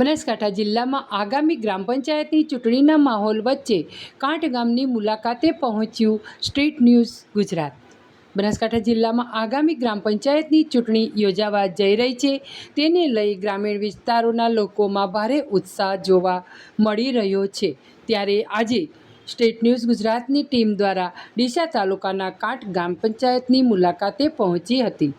બનાસકાંઠા જિલ્લામાં આગામી ગ્રામ પંચાયતની ચૂંટણીના માહોલ વચ્ચે કાંઠ ગામની મુલાકાતે પહોંચ્યું સ્ટ્રીટ ન્યૂઝ ગુજરાત. બનાસકાંઠા જિલ્લામાં આગામી ગ્રામ પંચાયતની ચૂંટણી યોજાવા જઈ રહી છે. તેને લઈ ગ્રામીણ વિસ્તારોના લોકોમાં ભારે ઉત્સાહ જોવા મળી રહ્યો છે. ત્યારે આજે સ્ટેટ ન્યૂઝ ગુજરાતની ટીમ દ્વારા ડીસા તાલુકાના કાંઠ ગ્રામ પંચાયતની મુલાકાતે પહોંચી હતી.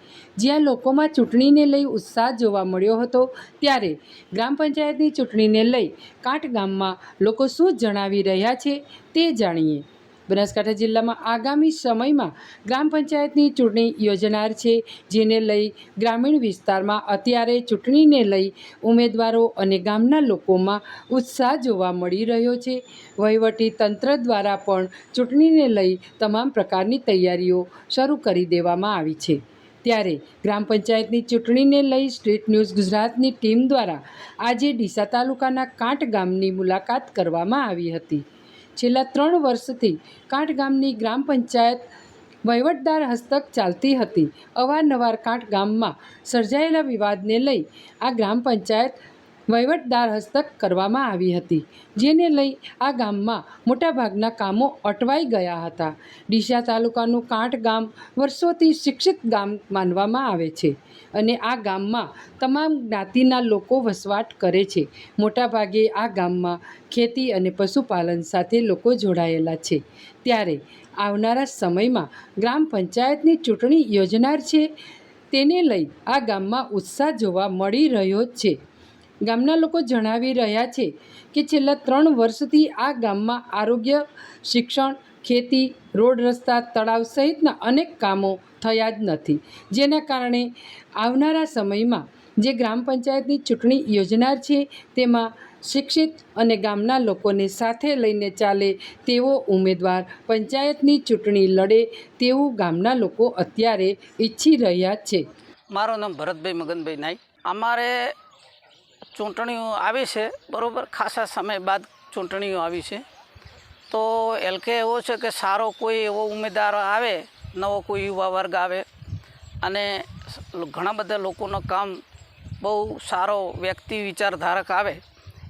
જ્યાં લોકોમાં ચૂંટણીને લઈ ઉત્સાહ જોવા મળ્યો હતો, ત્યારે ગ્રામ પંચાયતની ચૂંટણીને લઈ કાંઠ ગામમાં લોકો શું જણાવી રહ્યા છે તે જાણીએ. બનાસકાંઠા જિલ્લામાં આગામી સમયમાં ગ્રામ પંચાયતની ચૂંટણી યોજનાર છે, જેને લઈ ગ્રામીણ વિસ્તારમાં અત્યારે ચૂંટણીને લઈ ઉમેદવારો અને ગામના લોકોમાં ઉત્સાહ જોવા મળી રહ્યો છે. વહીવટી તંત્ર દ્વારા પણ ચૂંટણીને લઈ તમામ પ્રકારની તૈયારીઓ શરૂ કરી દેવામાં આવી છે. ત્યારે ગ્રામ પંચાયતની ચૂંટણીને લઈ સ્ટ્રીટ ન્યૂઝ ગુજરાતની ટીમ દ્વારા આજે ડીસા તાલુકાના કાંઠ ગામની મુલાકાત કરવામાં આવી હતી. છેલ્લા ત્રણ વર્ષથી કાંઠ ગામની ગ્રામ પંચાયત વહીવટદાર હસ્તક ચાલતી હતી. અવારનવાર કાંઠ ગામમાં સર્જાયેલા વિવાદને લઈ આ ગ્રામ પંચાયત વહીવટદાર હસ્તક કરવામાં આવી હતી, જેને લઈ આ ગામમાં મોટાભાગના કામો અટવાઈ ગયા હતા. ડીસા તાલુકાનું કાંઠ ગામ વર્ષોથી શિક્ષિત ગામ માનવામાં આવે છે અને આ ગામમાં તમામ જ્ઞાતિના લોકો વસવાટ કરે છે. મોટાભાગે આ ગામમાં ખેતી અને પશુપાલન સાથે લોકો જોડાયેલા છે. ત્યારે આવનારા સમયમાં ગ્રામ પંચાયતની ચૂંટણી યોજનાર છે, તેને લઈ આ ગામમાં ઉત્સાહ જોવા મળી રહ્યો છે. ગામના લોકો જણાવી રહ્યા છે કે છેલ્લા ત્રણ વર્ષથી આ ગામમાં આરોગ્ય, શિક્ષણ, ખેતી, રોડ રસ્તા, તળાવ સહિતના અનેક કામો થયા જ નથી. જેના કારણે આવનારા સમયમાં જે ગ્રામ પંચાયતની ચૂંટણી યોજનાર છે તેમાં શિક્ષિત અને ગામના લોકોને સાથે લઈને ચાલે તેવો ઉમેદવાર પંચાયતની ચૂંટણી લડે તેવું ગામના લોકો અત્યારે ઈચ્છી રહ્યા છે. મારું નામ ભરતભાઈ મગનભાઈ નાઈ અમારે ચૂંટણીઓ આવી છે બરાબર? ખાસા સમય બાદ ચૂંટણીઓ આવી છે. તો એલકે એવો છે કે સારો કોઈ એવો ઉમેદવાર આવે નવો કોઈ યુવા વર્ગ આવે અને ઘણા બધા લોકોનો કામ બહુ સારો વ્યક્તિ વિચારધારક આવે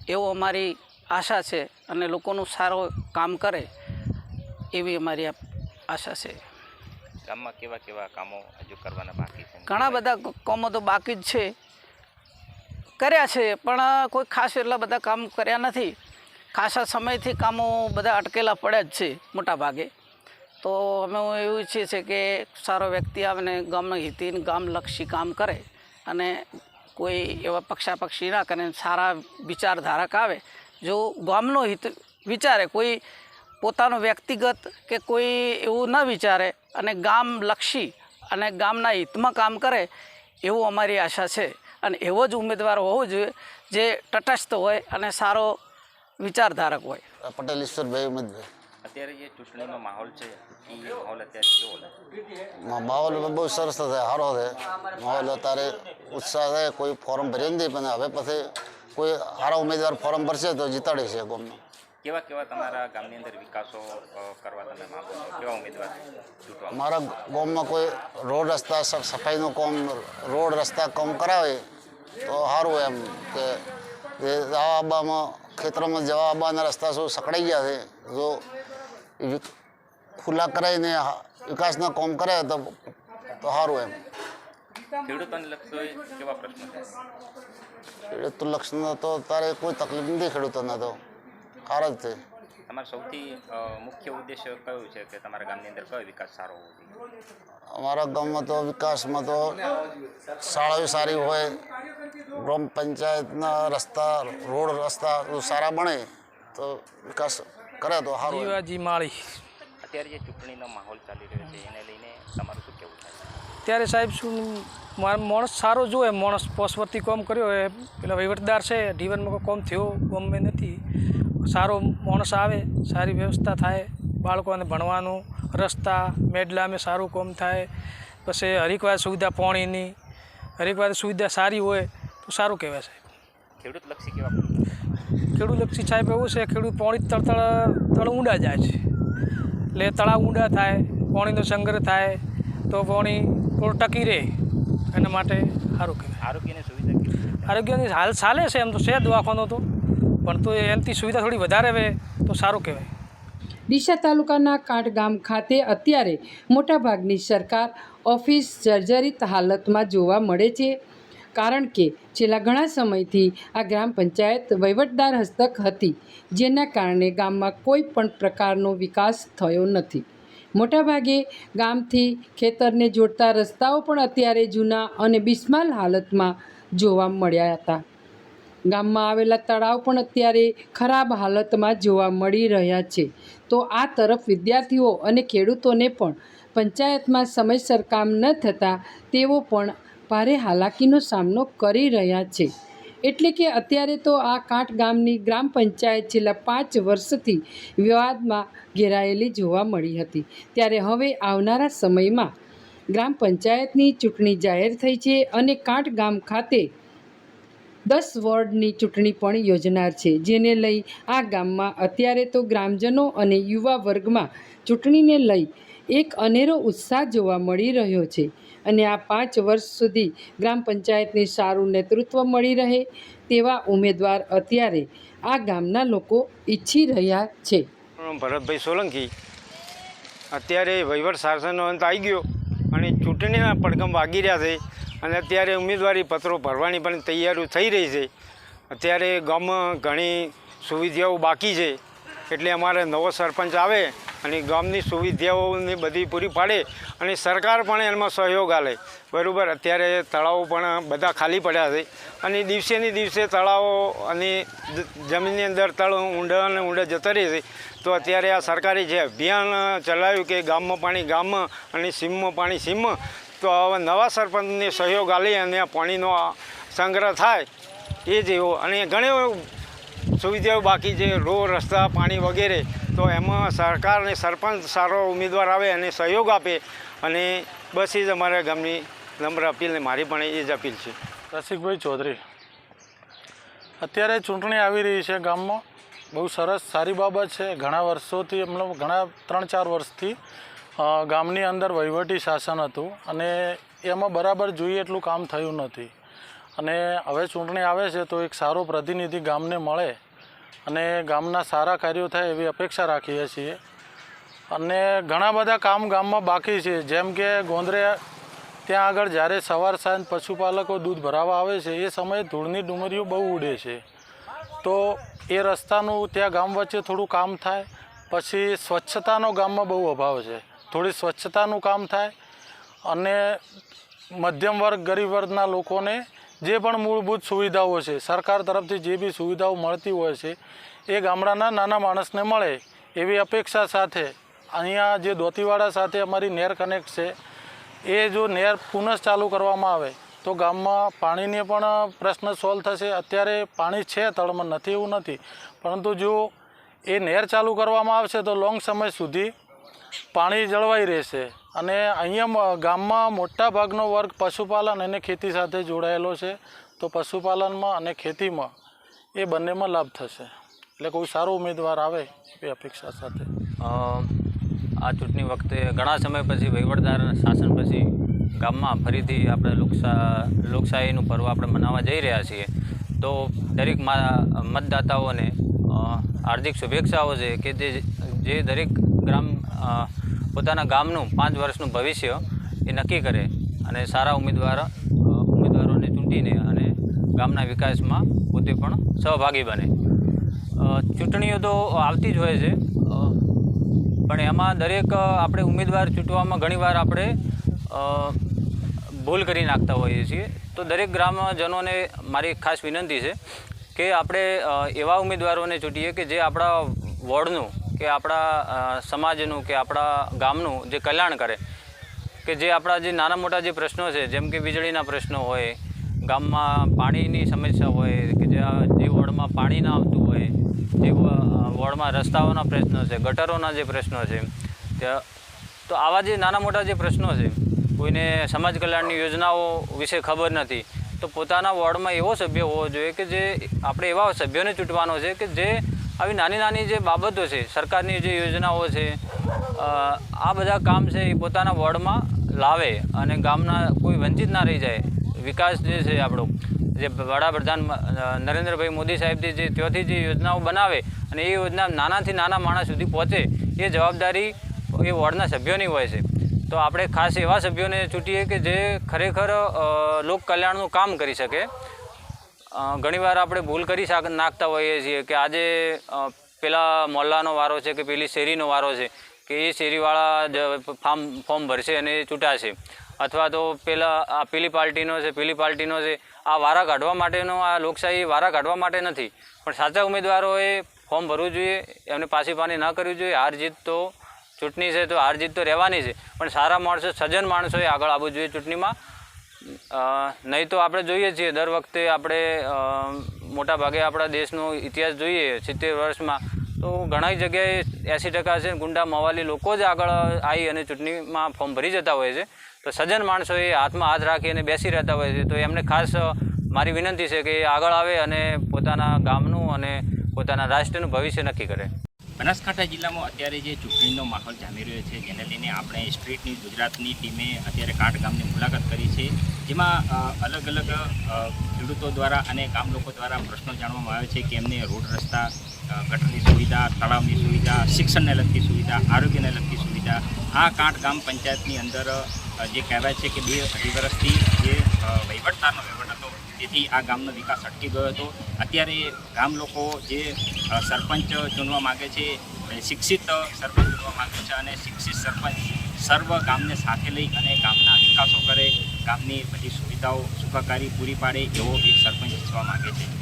એવો અમારી આશા છે અને લોકોનું સારો કામ કરે એવી અમારી આશા છે. ગામમાં કેવા કેવા કામો હજુ કરવાના બાકી છે? ઘણા બધા કામો તો બાકી જ છે. કર્યા છે, પણ કોઈ ખાસ એટલા બધા કામ કર્યા નથી. ખાસા સમયથી કામો બધા અટકેલા પડ્યા જ છે મોટા ભાગે તો અમે એવું ઈચ્છીએ છીએ કે સારો વ્યક્તિ આવે ને ગામના હિતેન ગામલક્ષી કામ કરે અને કોઈ એવા પક્ષાપક્ષી ના કરે સારા વિચારધારક આવે. જો ગામનો હિત વિચારે, કોઈ પોતાનો વ્યક્તિગત કે કોઈ એવું ન વિચારે અને ગામલક્ષી અને ગામના હિતમાં કામ કરે, એવું અમારી આશા છે. અને એવો જ ઉમેદવાર હોવો જોઈએ જે તટસ્થ હોય અને સારો વિચારધારક હોય. પટેલ ઈશ્વરભાઈ ઉમેદભાઈ અત્યારે જે ચૂંટણીનો માહોલ છે એ માહોલ અત્યારે કેવો લાગે માહોલ બહુ સરસ છે સારો છે માહોલ અત્યારે ઉત્સાહ છે કોઈ ફોર્મ ભરી નથી પણ હવે પછી કોઈ સારા ઉમેદવાર ફોર્મ ભરશે તો જીતાડી છે ગામમાં કેવા કેવા તમારા ગામની અંદર વિકાસો કરવા તમે માંગો છો? કેવા ઉમેદવાર ચૂંટવા અમારા ગામમાં કોઈ રોડ રસ્તા સફાઈનું કામ રોડ રસ્તા કામ કરાવે તો સારું એમ કે જવા આવવામાં ખેતરોમાં જવા આવવાના રસ્તા શું સકડાઈ ગયા છે? જો ખુલ્લા કરાવીને વિકાસના કામ કરે તો તો સારું એમ. ખેડૂતોને લગતો કેવા પ્રશ્નો ખેડૂત લક્ષણ તો તારે કોઈ તકલીફ નથી ખેડૂતોને તો. છે. તમારો સૌથી મુખ્ય ઉદ્દેશ્ય કયો છે કે તમારા ગામની અંદર કયો વિકાસ સારો હોવો જોઈએ? અમારા ગામમાં તો વિકાસમાં તો શાળાઓ સારી હોય ગ્રામ પંચાયતના રસ્તા રોડ રસ્તા સારા બને તો વિકાસ કરે તો સારું જી માળી. અત્યારે જે ચૂંટણીનો માહોલ ચાલી રહ્યો છે એને લઈને તમારું શું કહેવું થાય ત્યારે સાહેબ શું માર- માણસ સારો જોવે માણસ પોસવર્તી કોમ કર્યો હોય પેલા વહીવટદાર છે જીવનમાં કોઈ કોમ થયો ગમે નથી. સારો માણસ આવે સારી વ્યવસ્થા થાય બાળકોને ભણવાનું રસ્તા મેડલામે સારું કોમ થાય પછી હરીકવાર સુવિધા પાણીની હરીકવાર સુવિધા સારી હોય તો સારું કહેવાય સાહેબ. ખેડૂત લક્ષી કેવા ખેડૂતલક્ષી ખેડૂત લક્ષી સાહેબ એવું છે ખેડૂત પાણી તળ તળ તળ ઊંડા જાય છે. એટલે તળાવ ઊંડા થાય પાણીનો સંગ્રહ થાય તો પાણી થોડું ટકી રહે એના માટે સારું કહેવાય. આરોગ્યની સુવિધા આરોગ્યની હાલ ચાલે છે એમ તો છે દવાખાનો તો. પણ તો એનાથી સુવિધા થોડી વધારે આવે તો સારું કહેવાય. ડીસા તાલુકાના કાંઠ ગામ ખાતે અત્યારે મોટાભાગની સરકાર ઓફિસ જર્જરિત હાલતમાં જોવા મળે છે. કારણ કે છેલ્લા ઘણા સમયથી આ ગ્રામ પંચાયત વહીવટદાર હસ્તક હતી, જેના કારણે ગામમાં કોઈ પણ પ્રકારનો વિકાસ થયો નથી. મોટાભાગે ગામથી ખેતરને જોડતા રસ્તાઓ પણ અત્યારે જૂના અને બિસ્માલ હાલતમાં જોવા મળ્યા હતા. ગામમાં આવેલા તળાવ પણ અત્યારે ખરાબ હાલતમાં જોવા મળી રહ્યા છે. તો આ તરફ વિદ્યાર્થીઓ અને ખેડૂતોને પણ પંચાયતમાં સમયસર કામ ન થતાં તેઓ પણ ભારે હાલાકીનો સામનો કરી રહ્યા છે. એટલે કે અત્યારે તો આ કાંઠ ગામની ગ્રામ પંચાયત છેલ્લા પાંચ વર્ષથી વિવાદમાં ઘેરાયેલી જોવા મળી હતી. ત્યારે હવે આવનારા સમયમાં ગ્રામ પંચાયતની ચૂંટણી જાહેર થઈ છે અને કાંઠ ગામ ખાતે દસ વોર્ડની ચૂંટણી પણ યોજનાર છે. જેને લઈ આ ગામમાં અત્યારે તો ગ્રામજનો અને યુવા વર્ગમાં ચૂંટણીને લઈ એક અનેરો ઉત્સાહ જોવા મળી રહ્યો છે અને આ પાંચ વર્ષ સુધી ગ્રામ પંચાયતને સારું નેતૃત્વ મળી રહે તેવા ઉમેદવાર અત્યારે આ ગામના લોકો ઈચ્છી રહ્યા છે. ભરતભાઈ સોલંકી. અત્યારે વહીવટ શાસનનો અંત આવી ગયો અને ચૂંટણીના પડઘમ વાગી રહ્યા છે. અને અત્યારે ઉમેદવારી પત્રો ભરવાની પણ તૈયારીઓ થઈ રહી છે. અત્યારે ગામમાં ઘણી સુવિધાઓ બાકી છે. એટલે અમારે નવો સરપંચ આવે અને ગામની સુવિધાઓને બધી પૂરી પાડે અને સરકાર પણ એમાં સહયોગ આલે. બરાબર, અત્યારે તળાવો પણ બધા ખાલી પડ્યા છે. અને દિવસે ને દિવસે તળાવો અને જમીનની અંદર તળ ઊંડા અને ઊંડા જતા રહે છે. તો અત્યારે આ સરકારે જે અભિયાન ચલાવ્યું કે ગામમાં પાણી ગામમાં અને સીમમાં પાણી સીમમાં તો હવે નવા સરપંચને સહયોગ આલી અને પાણીનો સંગ્રહ થાય એ જેવો અને ઘણી સુવિધાઓ બાકી છે, રોડ, રસ્તા, પાણી વગેરે. તો એમાં સરકારને સરપંચ સારો ઉમેદવાર આવે અને સહયોગ આપે. અને બસ એ જ અમારા ગામની નમ્ર અપીલ ને મારી પણ એ જ અપીલ છે. રસિકભાઈ ચૌધરી, અત્યારે ચૂંટણી આવી રહી છે ગામમાં. બહુ સરસ, સારી બાબત છે. ઘણા વર્ષોથી મતલબ ઘણા ત્રણ ચાર વર્ષથી ગામની અંદર વહીવટી શાસન હતું અને એમાં બરાબર જોઈએ એટલું કામ થયું નથી. અને હવે ચૂંટણી આવે છે તો એક સારો પ્રતિનિધિ ગામને મળે અને ગામના સારા કાર્યો થાય એવી અપેક્ષા રાખીએ છીએ. અને ઘણા બધા કામ ગામમાં બાકી છે, જેમ કે ગોંદરે ત્યાં આગળ જ્યારે સવાર સાંજ પશુપાલકો દૂધ ભરાવા આવે છે, એ સમયે ધૂળની ડુમરીઓ બહુ ઉડે છે. તો એ રસ્તાનું ત્યાં ગામ વચ્ચે થોડું કામ થાય, પછી સ્વચ્છતાનો ગામમાં બહુ અભાવ છે. થોડી સ્વચ્છતાનું કામ થાય અને મધ્યમ વર્ગ, ગરીબ વર્ગના લોકોને જે પણ મૂળભૂત સુવિધાઓ છે, સરકાર તરફથી જે બી સુવિધાઓ મળતી હોય છે, એ ગામડાના નાના માણસને મળે એવી અપેક્ષા સાથે અહીંયા જે દોતીવાડા સાથે અમારી નેર કનેક્ટ છે, એ જો નેર પુનઃ ચાલુ કરવામાં આવે, તો ગામમાં પાણીને પણ પ્રશ્ન સોલ્વ થશે. અત્યારે પાણી છે, તળમાં નથી એવું નથી. પરંતુ જો એ નહેર ચાલુ કરવામાં આવશે, તો લોંગ સમય સુધી પાણી જળવાઈ રહેશે. અને અહીંયા ગામમાં મોટા ભાગનો વર્ગ પશુપાલન અને ખેતી સાથે જોડાયેલો છે. તો પશુપાલનમાં અને ખેતીમાં એ બંનેમાં લાભ થશે. એટલે કોઈ સારો ઉમેદવાર આવે એ અપેક્ષા સાથે. આ ચૂંટણી વખતે ઘણા સમય પછી વહીવટદાર શાસન પછી ગામમાં ફરીથી આપણે લોકશા લોકશાહીનું પર્વ આપણે મનાવવા જઈ રહ્યા છીએ. તો દરેક મતદાતાઓને હાર્દિક શુભેચ્છાઓ છે કે જે દરેક ગ્રામ પોતાના ગામનું પાંચ વર્ષનું ભવિષ્ય એ નક્કી કરે અને સારા ઉમેદવાર ઉમેદવારોને ચૂંટીને અને ગામના વિકાસમાં પોતે પણ સહભાગી બને. ચૂંટણીઓ તો આવતી જ હોય છે પણ એમાં દરેક આપણે ઉમેદવાર ચૂંટવામાં ઘણીવાર આપણે ભૂલ કરી નાખતા હોઈએ છીએ. તો દરેક ગ્રામજનોને મારી ખાસ વિનંતી છે કે આપણે એવા ઉમેદવારોને ચૂંટીએ કે જે આપણા વોર્ડનું કે આપણા સમાજનું કે આપણા ગામનું જે કલ્યાણ કરે, કે જે આપણા જે નાના મોટા જે પ્રશ્નો છે, જેમ કે વીજળીના પ્રશ્નો હોય, ગામમાં પાણીની સમસ્યા હોય, કે જે વોર્ડમાં પાણી ના આવતું હોય, જે વોર્ડમાં રસ્તાઓના પ્રશ્નો છે, ગટરોના જે પ્રશ્નો છે તો આવા જે નાના મોટા જે પ્રશ્નો છે, કોઈને સમાજ કલ્યાણની યોજનાઓ વિશે ખબર નથી, તો પોતાના વોર્ડમાં એવો સભ્ય હોવો જોઈએ કે જે, આપણે એવા સભ્યોને ચૂંટવાનો છે કે જે આવી નાની નાની જે બાબતો છે, સરકારની જે યોજનાઓ છે આ બધા કામ છે એ પોતાના વોર્ડમાં લાવે અને ગામના કોઈ વંચિત ના રહી જાય. વિકાસ જે છે આપણો, જે વડાપ્રધાન નરેન્દ્રભાઈ મોદી સાહેબથી જે ત્યાંથી જે યોજનાઓ બનાવે અને એ યોજના નાનાથી નાના માણસ સુધી પહોંચે, એ જવાબદારી એ વોર્ડના સભ્યોની હોય છે. તો આપણે ખાસ એવા સભ્યોને ચૂંટીએ કે જે ખરેખર લોક કલ્યાણનું કામ કરી શકે. ઘણીવાર આપણે ભૂલ કરી નાખતા હોઈએ છીએ કે આજે પેલા મોલ્લાનો વારો છે કે પેલી શેરીનો વારો છે કે એ શેરીવાળા જ ફાર્મ ફોર્મ ભરશે અને એ ચૂંટાશે. અથવા તો પેલા, આ પેલી પાર્ટીનો છે, પેલી પાર્ટીનો છે, આ વારા કાઢવા માટેનો, આ લોકશાહી વારા કાઢવા માટે નથી. પણ સાચા ઉમેદવારોએ ફોર્મ ભરવું જોઈએ, એમને પાછી પાની ન કરવી જોઈએ, હાર જીત તો ચૂંટણી છે, તો હાર જીત તો રહેવાની છે. પણ સારા માણસો, સજ્જન માણસોએ આગળ આવવું જોઈએ ચૂંટણીમાં. નહીં તો આપણે જોઈએ છીએ દર વખતે આપણે મોટા ભાગે આપણા દેશનો ઇતિહાસ જોઈએ સિત્તેર વર્ષમાં. તો ઘણા જગ્યાએ એંસી ટકા છે ગુંડા મવાલી લોકો જ આગળ આવી અને ચૂંટણીમાં ફોર્મ ભરી જતા હોય છે. તો સજ્જન માણસો એ હાથમાં હાથ રાખી અને બેસી રહેતા હોય છે. તો એમને ખાસ મારી વિનંતી છે કે એ આગળ આવે અને પોતાના ગામનું અને પોતાના રાષ્ટ્રનું ભવિષ્ય નક્કી કરે. બનાસકાંઠા જિલ્લામાં અત્યારે જે ચૂંટણીનો માહોલ જામી રહ્યો છે, જેને લઈને આપણે સ્ટ્રીટ ન્યૂઝ ગુજરાતની ટીમે અત્યારે કાંઠ ગામની મુલાકાત કરી છે. જેમાં અલગ અલગ ખેડૂતો દ્વારા અને ગામ લોકો દ્વારા પ્રશ્નો જાણવામાં આવે છે કે એમને રોડ રસ્તા ગટરની સુવિધા, તળાવની સુવિધા, શિક્ષણને લગતી સુવિધા, આરોગ્યને લગતી સુવિધા, આ કાંઠ ગામ પંચાયતની અંદર જે કહેવાય છે કે બે અઢી વર્ષથી જે વહીવટદારનો વહીવટ હતો તેથી આ ગામનો વિકાસ અટકી ગયો હતો. અત્યારે ગામ લોકો જે સરપંચ ચૂનવા માગે છે શિક્ષિત સરપંચ ચૂનવા માગે છે અને શિક્ષિત સરપંચ સર્વ ગામને સાથે લઈ અને ગામના વિકાસો કરે, ગામની બધી સુવિધાઓ સુખાકારી પૂરી પાડે એવો એક સરપંચ ઈચ્છવા માગે છે.